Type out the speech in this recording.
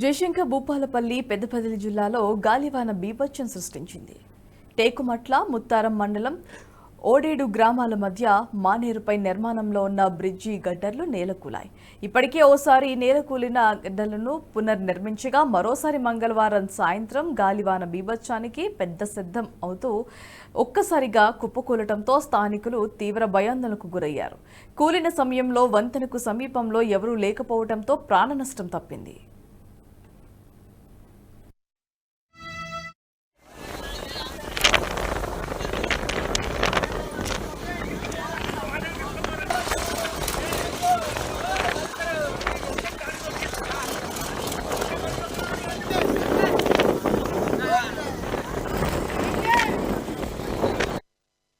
జయశంకర్ భూపాలపల్లి పెద్దపల్లి జిల్లాలో గాలివాన బీభత్సం సృష్టించింది. టేకుమట్ల ముత్తారం మండలం ఓడేడు గ్రామాల మధ్య మానేరుపై నిర్మాణంలో ఉన్న బ్రిడ్జి గడ్డర్లు నేలకూలాయి. ఇప్పటికే ఓసారి నేలకూలిన గడ్డలను పునర్నిర్మించగా మరోసారి మంగళవారం సాయంత్రం గాలివాన బీభత్సానికి పెద్ద సిద్ధం అవుతూ ఒక్కసారిగా కుప్పకూలటంతో స్థానికులు తీవ్ర భయాందోళనకు గురయ్యారు. కూలిన సమయంలో వంతెనకు సమీపంలో ఎవరూ లేకపోవడంతో ప్రాణ నష్టం తప్పింది.